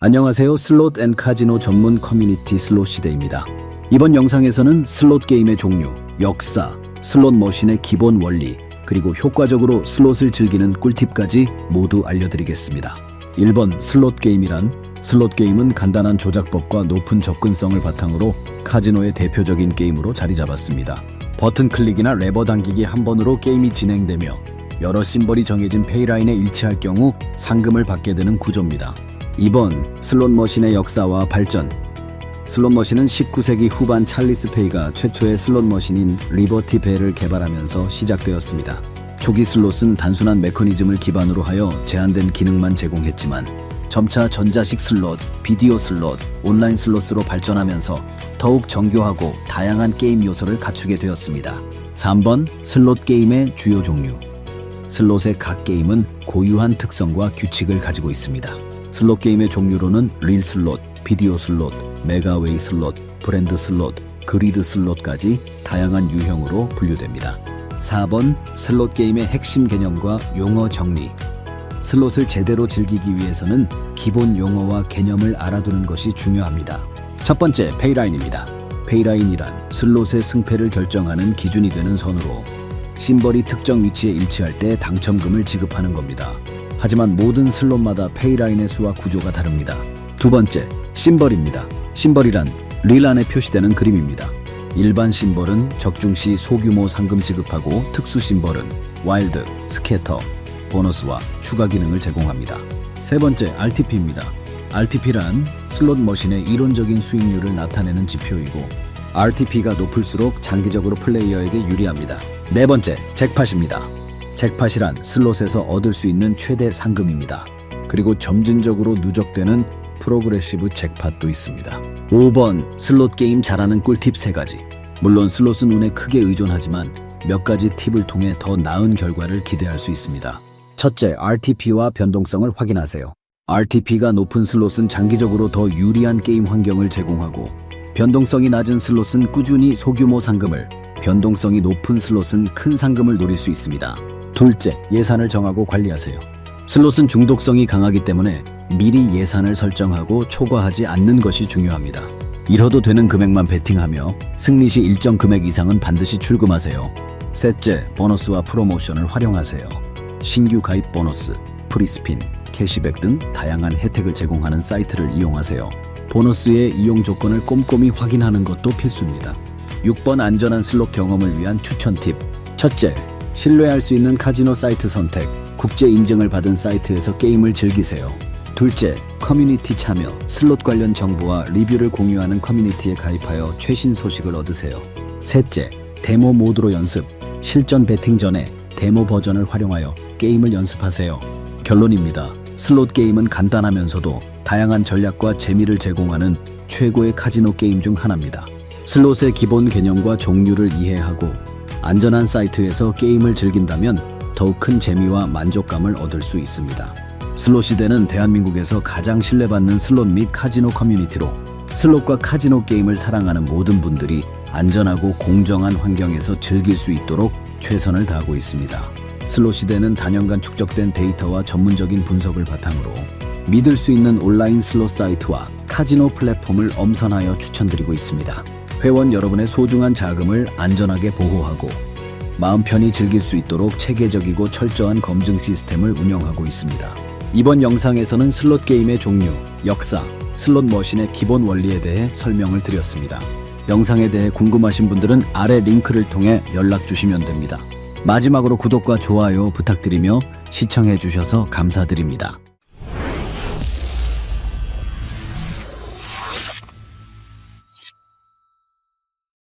안녕하세요. 슬롯 앤 카지노 전문 커뮤니티 슬롯 시대입니다. 이번 영상에서는 슬롯 게임의 종류, 역사, 슬롯 머신의 기본 원리, 그리고 효과적으로 슬롯을 즐기는 꿀팁까지 모두 알려드리겠습니다. 1번 슬롯 게임이란 슬롯 게임은 간단한 조작법과 높은 접근성을 바탕으로 카지노의 대표적인 게임으로 자리 잡았습니다. 버튼 클릭이나 레버 당기기 한 번으로 게임이 진행되며 여러 심벌이 정해진 페이라인에 일치할 경우 상금을 받게 되는 구조입니다. 2번 슬롯 머신의 역사와 발전 슬롯 머신은 19세기 후반 찰리스 페이가 최초의 슬롯 머신인 리버티 벨을 개발하면서 시작되었습니다. 초기 슬롯은 단순한 메커니즘을 기반으로 하여 제한된 기능만 제공했지만 점차 전자식 슬롯, 비디오 슬롯, 온라인 슬롯으로 발전하면서 더욱 정교하고 다양한 게임 요소를 갖추게 되었습니다. 3번 슬롯 게임의 주요 종류 슬롯의 각 게임은 고유한 특성과 규칙을 가지고 있습니다. 슬롯 게임의 종류로는 릴 슬롯, 비디오 슬롯, 메가웨이 슬롯, 브랜드 슬롯, 그리드 슬롯까지 다양한 유형으로 분류됩니다. 4번 슬롯 게임의 핵심 개념과 용어 정리. 슬롯을 제대로 즐기기 위해서는 기본 용어와 개념을 알아두는 것이 중요합니다. 첫 번째, 페이라인입니다. 페이라인이란 슬롯의 승패를 결정하는 기준이 되는 선으로 심벌이 특정 위치에 일치할 때 당첨금을 지급하는 겁니다. 하지만 모든 슬롯마다 페이라인의 수와 구조가 다릅니다. 두 번째, 심벌입니다. 심벌이란 릴 안에 표시되는 그림입니다. 일반 심벌은 적중시 소규모 상금 지급하고 특수 심벌은 와일드, 스캐터, 보너스와 추가 기능을 제공합니다. 세 번째, RTP입니다. RTP란 슬롯 머신의 이론적인 수익률을 나타내는 지표이고 RTP가 높을수록 장기적으로 플레이어에게 유리합니다. 네 번째, 잭팟입니다. 잭팟이란 슬롯에서 얻을 수 있는 최대 상금입니다. 그리고 점진적으로 누적되는 프로그레시브 잭팟도 있습니다. 5번, 슬롯 게임 잘하는 꿀팁 3가지. 물론 슬롯은 운에 크게 의존하지만 몇 가지 팁을 통해 더 나은 결과를 기대할 수 있습니다. 첫째, RTP와 변동성을 확인하세요. RTP가 높은 슬롯은 장기적으로 더 유리한 게임 환경을 제공하고 변동성이 낮은 슬롯은 꾸준히 소규모 상금을, 변동성이 높은 슬롯은 큰 상금을 노릴 수 있습니다. 둘째, 예산을 정하고 관리하세요. 슬롯은 중독성이 강하기 때문에 미리 예산을 설정하고 초과하지 않는 것이 중요합니다. 잃어도 되는 금액만 베팅하며 승리 시 일정 금액 이상은 반드시 출금하세요. 셋째, 보너스와 프로모션을 활용하세요. 신규 가입 보너스, 프리스핀, 캐시백 등 다양한 혜택을 제공하는 사이트를 이용하세요. 보너스의 이용 조건을 꼼꼼히 확인하는 것도 필수입니다. 6번 안전한 슬롯 경험을 위한 추천 팁. 첫째, 신뢰할 수 있는 카지노 사이트 선택. 국제 인증을 받은 사이트에서 게임을 즐기세요. 둘째, 커뮤니티 참여. 슬롯 관련 정보와 리뷰를 공유하는 커뮤니티에 가입하여 최신 소식을 얻으세요. 셋째, 데모 모드로 연습. 실전 배팅 전에 데모 버전을 활용하여 게임을 연습하세요. 결론입니다. 슬롯 게임은 간단하면서도 다양한 전략과 재미를 제공하는 최고의 카지노 게임 중 하나입니다. 슬롯의 기본 개념과 종류를 이해하고 안전한 사이트에서 게임을 즐긴다면 더욱 큰 재미와 만족감을 얻을 수 있습니다. 슬롯 시대는 대한민국에서 가장 신뢰받는 슬롯 및 카지노 커뮤니티로 슬롯과 카지노 게임을 사랑하는 모든 분들이 안전하고 공정한 환경에서 즐길 수 있도록 최선을 다하고 있습니다. 슬롯 시대는 단연간 축적된 데이터와 전문적인 분석을 바탕으로 믿을 수 있는 온라인 슬롯 사이트와 카지노 플랫폼을 엄선하여 추천드리고 있습니다. 회원 여러분의 소중한 자금을 안전하게 보호하고 마음 편히 즐길 수 있도록 체계적이고 철저한 검증 시스템을 운영하고 있습니다. 이번 영상에서는 슬롯 게임의 종류, 역사, 슬롯 머신의 기본 원리에 대해 설명을 드렸습니다. 영상에 대해 궁금하신 분들은 아래 링크를 통해 연락 주시면 됩니다. 마지막으로 구독과 좋아요 부탁드리며 시청해 주셔서 감사드립니다.